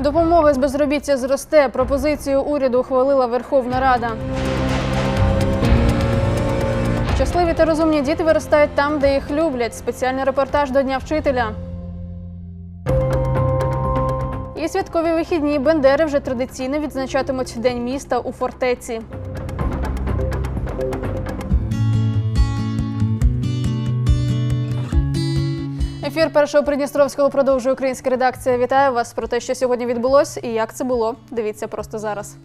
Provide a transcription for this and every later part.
Допомога з безробіття зросте. Пропозицію уряду ухвалила Верховна Рада. Щасливі та розумні діти виростають там, де їх люблять. Спеціальний репортаж до Дня вчителя. І святкові вихідні Бендери вже традиційно відзначатимуть День міста у фортеці. Ефір першого Придністровського продовжує українська редакція. Вітаю вас про те, що сьогодні відбулось і як це було. Дивіться просто зараз.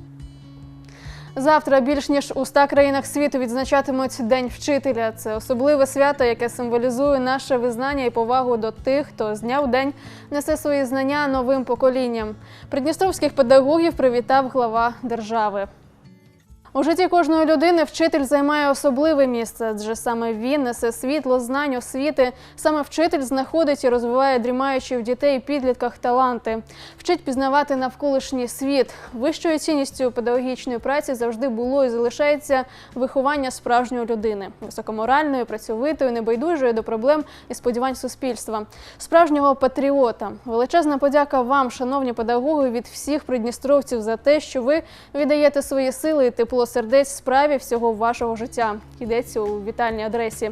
Завтра більш ніж у 100 країнах світу відзначатимуть День вчителя. Це особливе свято, яке символізує наше визнання і повагу до тих, хто з дня в день несе свої знання новим поколінням. Придністровських педагогів привітав глава держави. У житті кожної людини вчитель займає особливе місце, адже саме він несе світло, знань, освіти. Саме вчитель знаходить і розвиває дрімаючі в дітей підлітках таланти, вчить пізнавати навколишній світ. Вищою цінністю педагогічної праці завжди було і залишається виховання справжньої людини, високоморальної, працьовитої, небайдужої до проблем і сподівань суспільства, справжнього патріота. Величезна подяка вам, шановні педагоги, від всіх придністровців за те, що ви віддаєте свої сили і тепло сердець справі всього вашого життя. Йдеться у вітальній адресі.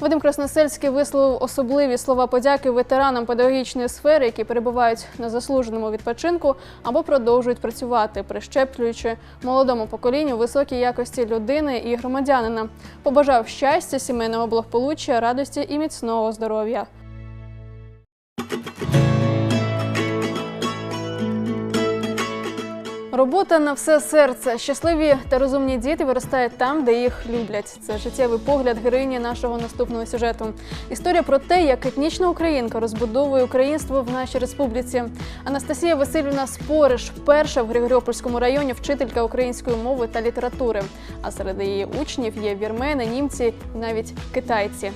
Вадим Красносельський висловив особливі слова подяки ветеранам педагогічної сфери, які перебувають на заслуженому відпочинку або продовжують працювати, прищеплюючи молодому поколінню високі якості людини і громадянина. Побажав щастя, сімейного благополуччя, радості і міцного здоров'я. Робота на все серце. Щасливі та розумні діти виростають там, де їх люблять. Це життєвий погляд героїні нашого наступного сюжету. Історія про те, як етнічна українка розбудовує українство в нашій республіці. Анастасія Васильівна Спориш, перша в Григоріопольському районі вчителька української мови та літератури. А серед її учнів є вірмени, німці і навіть китайці.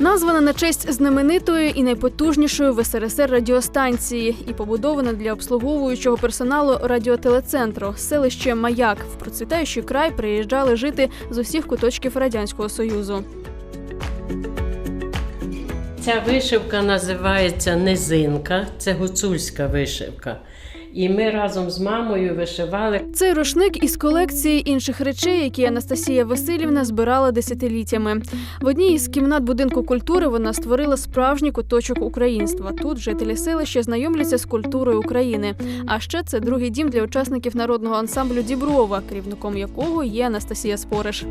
Названа на честь знаменитої і найпотужнішої в СРСР радіостанції і побудована для обслуговуючого персоналу радіотелецентру. Селище Маяк в процвітаючий край приїжджали жити з усіх куточків радянського союзу. Ця вишивка називається низинка, це гуцульська вишивка. І ми разом з мамою вишивали. Цей рушник із колекції інших речей, які Анастасія Васильівна збирала десятиліттями. В одній із кімнат будинку культури вона створила справжній куточок українства. Тут жителі селища знайомляться з культурою України. А ще це другий дім для учасників народного ансамблю Діброва, керівником якого є Анастасія Спориш.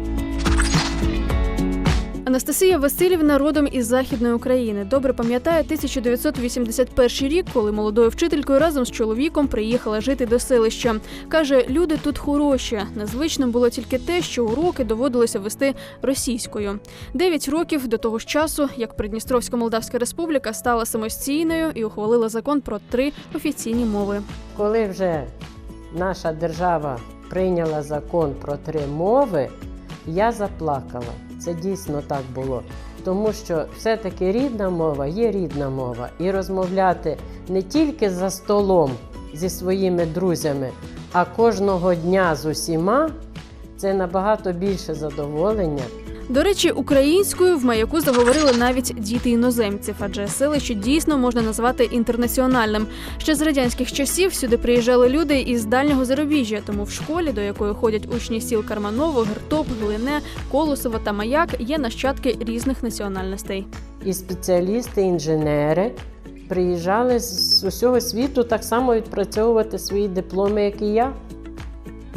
Анастасія Васильівна родом із західної України. Добре пам'ятає 1981 рік, коли молодою вчителькою разом з чоловіком приїхала жити до селища. Каже, люди тут хороші. Незвично було тільки те, що уроки доводилося вести російською. Дев'ять років до того ж часу, як Придністровська Молдавська Республіка стала самостійною і ухвалила закон про три офіційні мови. Коли вже наша держава прийняла закон про три мови, я заплакала. Це дійсно так було. Тому що все-таки рідна мова є рідна мова. І розмовляти не тільки за столом зі своїми друзями, а кожного дня з усіма це набагато більше задоволення. До речі, українською в маяку заговорили навіть діти іноземців, адже селище дійсно можна назвати інтернаціональним. Ще з радянських часів сюди приїжджали люди із дальнього зарубіжжя, тому в школі, до якої ходять учні сіл Карманово, Гертоп, Глине, Колосово та Маяк, є нащадки різних національностей. І спеціалісти, інженери приїжджали з усього світу так само відпрацьовувати свої дипломи, як і я.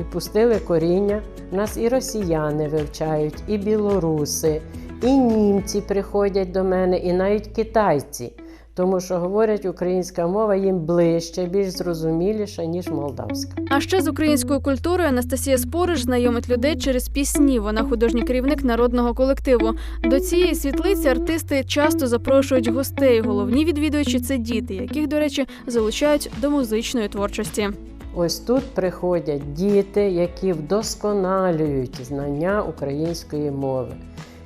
І пустили коріння. Нас і росіяни вивчають, і білоруси, і німці приходять до мене, і навіть китайці. Тому що говорять, українська мова їм ближче, більш зрозуміліша, ніж молдавська. А ще з українською культурою Анастасія Спориш знайомить людей через пісні. Вона художній керівник народного колективу. До цієї світлиці артисти часто запрошують гостей. Головні відвідувачі це діти, яких, до речі, залучають до музичної творчості. Ось тут приходять діти, які вдосконалюють знання української мови.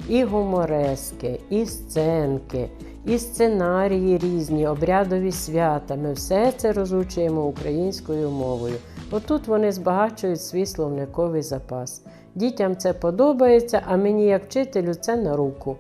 І гуморески, і сценки, і сценарії різні, обрядові свята. Ми все це розучуємо українською мовою. Отут вони збагачують свій словниковий запас. Дітям це подобається, а мені, як вчителю, це на руку,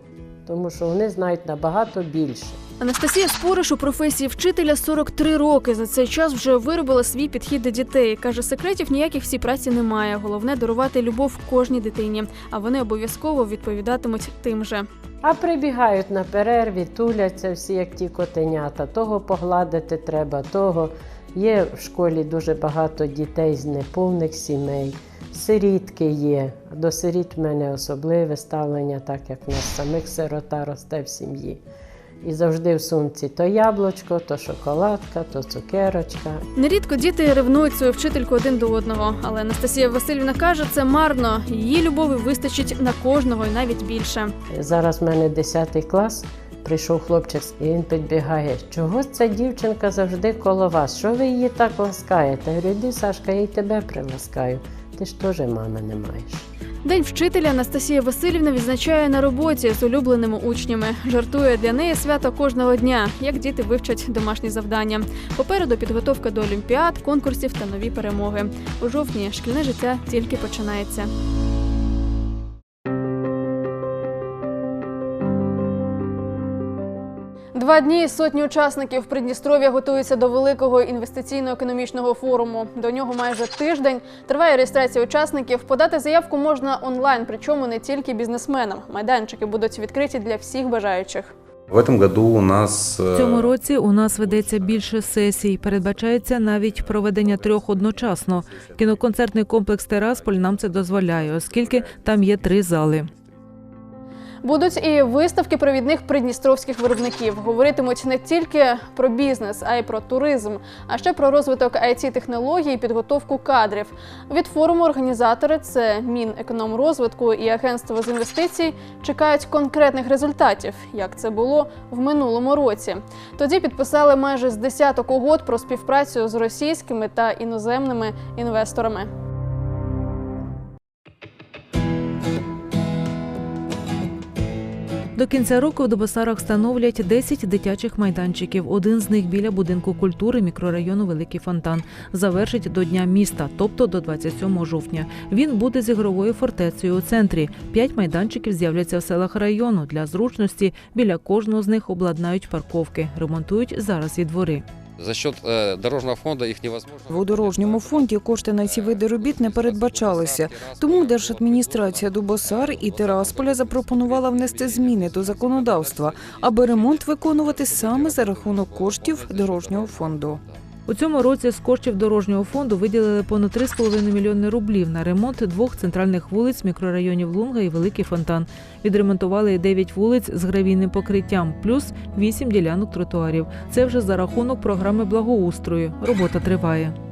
тому що вони знають набагато більше. Анастасія Спориш у професії вчителя 43 роки. За цей час вже виробила свій підхід до дітей. Каже, секретів ніяких в цій праці немає. Головне дарувати любов кожній дитині, а вони обов'язково відповідатимуть тим же. А прибігають на перерві, туляться всі, як ті котенята. Того погладити треба, того. Є в школі дуже багато дітей з неповних сімей. Сирітки є. До сиріт в мене особливе ставлення, так як в нас самих сирота росте в сім'ї. І завжди в сумці то яблучко, то шоколадка, то цукерочка. Нерідко діти ревнують свою вчительку один до одного, але Анастасія Васильівна каже, це марно. Її любові вистачить на кожного і навіть більше. Зараз в мене 10 клас. Прийшов хлопчик, і він підбігає. Чого ця дівчинка завжди коло вас? Що ви її так ласкаєте? Я говорю, іди, Сашка, я й тебе приласкаю. Ти ж теж мами не маєш. День вчителя Анастасія Васильівна відзначає на роботі з улюбленими учнями. Жартує для неї свято кожного дня, як діти вивчать домашні завдання. Попереду підготовка до олімпіад, конкурсів та нові перемоги. У жовтні шкільне життя тільки починається. Два дні сотні учасників Придністров'я готуються до великого інвестиційно-економічного форуму. До нього майже тиждень триває реєстрація учасників. Подати заявку можна онлайн, причому не тільки бізнесменам. Майданчики будуть відкриті для всіх бажаючих. В этом году у нас В цьому році у нас ведеться більше сесій. Передбачається навіть проведення трьох одночасно. Кіноконцертний комплекс Терасполь нам це дозволяє, оскільки там є три зали. Будуть і виставки провідних придністровських виробників. Говоритимуть не тільки про бізнес, а й про туризм, а ще про розвиток it технологій і підготовку кадрів. Від форуму організатори це Мінекономрозвитку і Агентство з інвестицій чекають конкретних результатів, як це було в минулому році. Тоді підписали майже з десяток угод про співпрацю з російськими та іноземними інвесторами. До кінця року в Добосарах встановлять 10 дитячих майданчиків. Один з них біля будинку культури мікрорайону Великий Фонтан. Завершить до Дня міста, тобто до 27 жовтня. Він буде з ігровою фортецею у центрі. П'ять майданчиків з'являться в селах району. Для зручності біля кожного з них обладнають парковки, ремонтують зараз і двори. За счет э, дорожного фонда їх невозможно. В дорожньому фонді кошти на ці види робіт не передбачалися. Тому Держадміністрація Дубосар і Терасполя запропонувала внести зміни до законодавства, аби ремонт виконувати саме за рахунок коштів дорожнього фонду. У цьому році з коштів дорожнього фонду виділили понад 3,5 мільйони рублів на ремонт двох центральних вулиць мікрорайонів Лунга і Великий Фонтан. Відремонтували і 9 вулиць з гравійним покриттям, плюс 8 ділянок тротуарів. Це вже за рахунок програми благоустрою. Робота триває.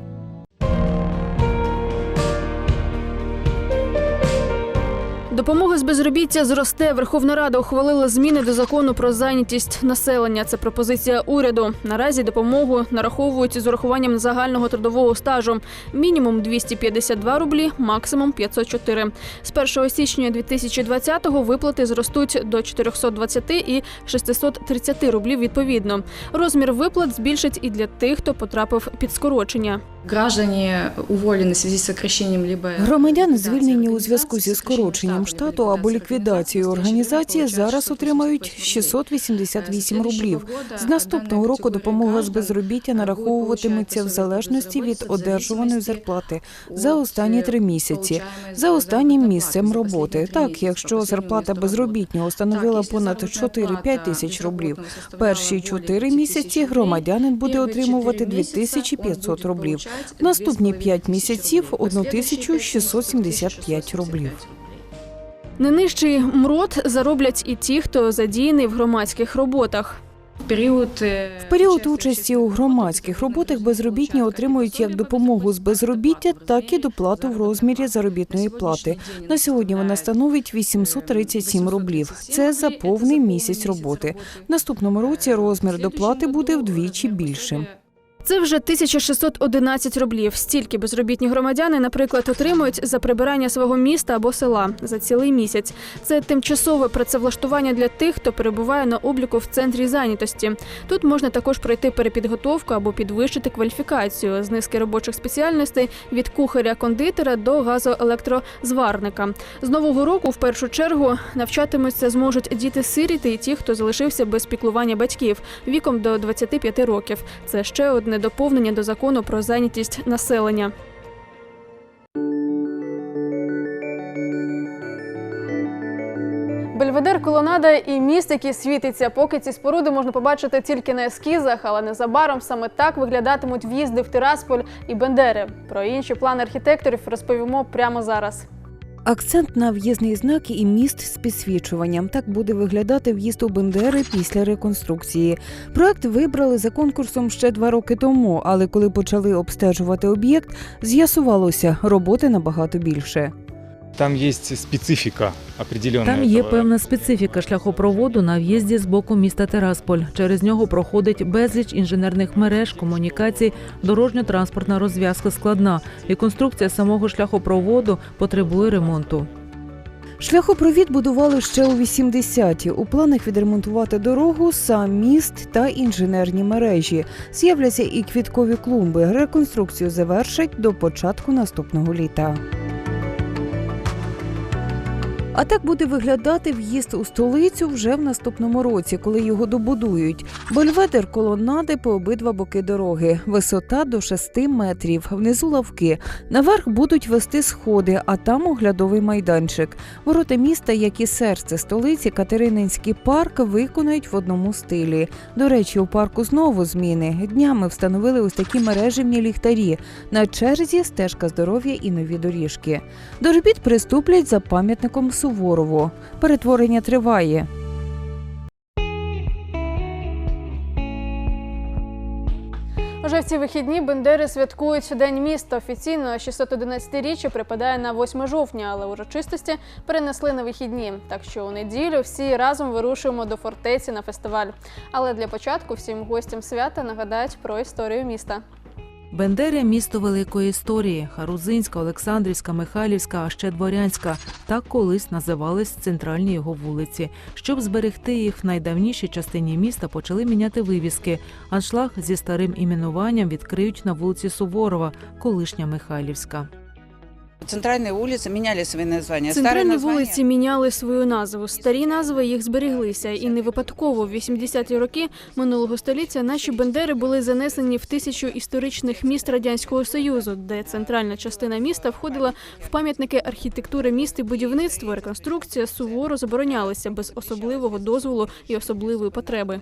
Допомога з безробіття зросте. Верховна Рада ухвалила зміни до закону про зайнятість населення. Це пропозиція уряду. Наразі допомогу нараховують з урахуванням загального трудового стажу. Мінімум 252 рублі, максимум 504. З 1 січня 2020-го виплати зростуть до 420 і 630 рублів відповідно. Розмір виплат збільшить і для тих, хто потрапив під скорочення. Граждане уволены в связи с сокращением либо Громадяни, звільнені у зв'язку зі скороченням штату або ліквідацією організації, зараз отримають 688 рублів. З наступного року допомога з безробіття нараховуватиметься в залежності від одержуваної зарплати за останні три місяці за останнім місцем роботи. Так, якщо зарплата безробітнього становила понад 4-5 тисяч рублів, перші чотири місяці громадянин буде отримувати 2500 рублів. Наступні 5 місяців 1675 рублів. Не нижчий МРОД зароблять і ті, хто задіяний в громадських роботах. в В період участі у громадських роботах безробітні отримують як допомогу з безробіття, так і доплату в розмірі заробітної плати. На сьогодні вона становить 837 рублів. Це за повний місяць роботи. В наступному році розмір доплати буде вдвічі більшим. Це вже 1611 рублів. Стільки безробітні громадяни, наприклад, отримують за прибирання свого міста або села за цілий місяць. Це тимчасове працевлаштування для тих, хто перебуває на обліку в центрі зайнятості. Тут можна також пройти перепідготовку або підвищити кваліфікацію з низки робочих спеціальностей від кухаря-кондитера до газоелектрозварника. З нового року, в першу чергу, навчатимуться зможуть діти-сиріти і ті, хто залишився без піклування батьків віком до 25 років. Це ще одне доповнення до закону про зайнятість населення. Бельведер колонада і міст, який світиться. Поки ці споруди можна побачити тільки на ескізах, але незабаром саме так виглядатимуть в'їзди в Тирасполь і Бендери. Про інші плани архітекторів розповімо прямо зараз. Акцент на в'їзний знак і міст з підсвічуванням. Так буде виглядати в'їзд у Бендери після реконструкції. Проект вибрали за конкурсом ще два роки тому, але коли почали обстежувати об'єкт, з'ясувалося, роботи набагато більше. Там есть специфика определенная. Там є певна специфіка шляхопроводу на в'їзді з боку міста Терасполь. Через нього проходить безліч інженерних мереж, комунікацій, дорожньо-транспортна розв'язка складна. І конструкція самого шляхопроводу потребує ремонту. Шляхопровід будували ще у 80-ті. У планах відремонтувати дорогу, сам міст та інженерні мережі. З'являться і квіткові клумби. Реконструкцію завершать до початку наступного літа. А так буде виглядати в'їзд у столицю вже в наступному році, коли його добудують. Бельведер колонади по обидва боки дороги, висота до 6 метрів. Внизу лавки. Наверх будуть вести сходи, а там оглядовий майданчик. Ворота міста, як і серце столиці, Катерининський парк виконають в одному стилі. До речі, у парку знову зміни. Днями встановили ось такі мережевні ліхтарі. На черзі стежка здоров'я і нові доріжки. До робіт приступлять за пам'ятником Суворову. Перетворення триває. Уже в ці вихідні Бендери святкують День міста. Офіційно 611-річчя припадає на 8 жовтня, але урочистості перенесли на вихідні. Так що у неділю всі разом вирушуємо до фортеці на фестиваль. Але для початку всім гостям свята нагадають про історію міста. Бендеря місто великої історії. Харузинська, Олександрівська, Михайлівська, а ще Дворянська. Так колись називались центральні його вулиці. Щоб зберегти їх в найдавнішій частині міста, почали міняти вивіски. Аншлаг зі старим іменуванням відкриють на вулиці Суворова, колишня Михайлівська. Центральные улицы меняли свои названия. Старые Центральні названия- вулиці міняли свою назву. Старі назви їх зберіглися, і не випадково в 80-ті роки минулого століття наші бендери були занесені в тисячу історичних міст радянського союзу, де центральна частина міста входила в пам'ятники архітектури міст і будівництва. Реконструкція суворо заборонялася без особливого дозволу і особливої потреби.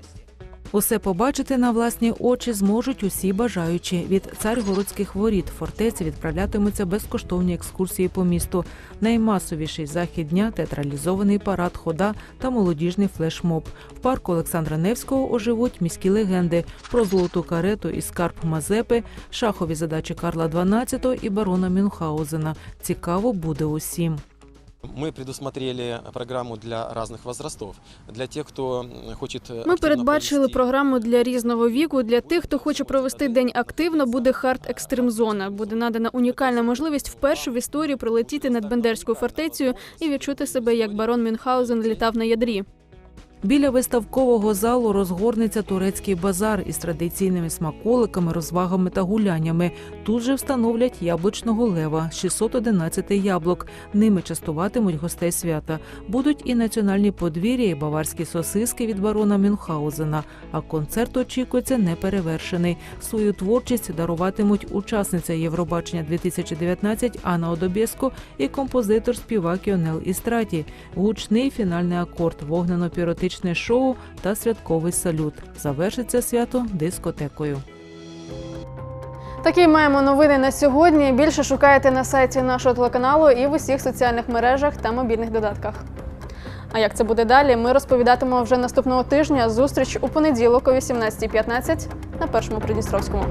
Усе побачити на власні очі зможуть усі бажаючі. Від царгородських воріт фортеці відправлятимуться безкоштовні екскурсії по місту. Наймасовіший захід дня театралізований парад, хода та молодіжний флешмоб. В парку Олександра Невського оживуть міські легенди про золоту карету і скарб Мазепи, шахові задачі Карла XII і барона Мюнхгаузена. Цікаво буде усім. Мы предусмотрели программу для разных возрастов. Для тех, кто м, хочет э, Ми активно передбачили провести програму для різного віку. Для тих, хто хоче провести день активно, буде хард екстрим зона. Буде надана унікальна можливість вперше в історії пролетіти над Бендерською фортецею і відчути себе як барон Мюнхгаузен літав на ядрі. Біля виставкового залу розгорнеться турецький базар із традиційними смаколиками, розвагами та гуляннями. Тут же встановлять яблучного лева 611 яблук. Ними частуватимуть гостей свята. Будуть і національні подвір'я, і баварські сосиски від барона Мюнхгаузена. А концерт очікується неперевершений. Свою творчість даруватимуть учасниця Євробачення 2019 Анна Одобєско і композитор співак Йонел Істраті. Гучний фінальний акорд, вогнено-піротичне шоу та святковий салют. Завершиться свято дискотекою. Такі маємо новини на сьогодні. Більше шукайте на сайті нашого телеканалу і в усіх соціальних мережах та мобільних додатках. А як це буде далі? Ми розповідатимемо вже наступного тижня. Зустріч у понеділок о 18.15 на першому Придністровському.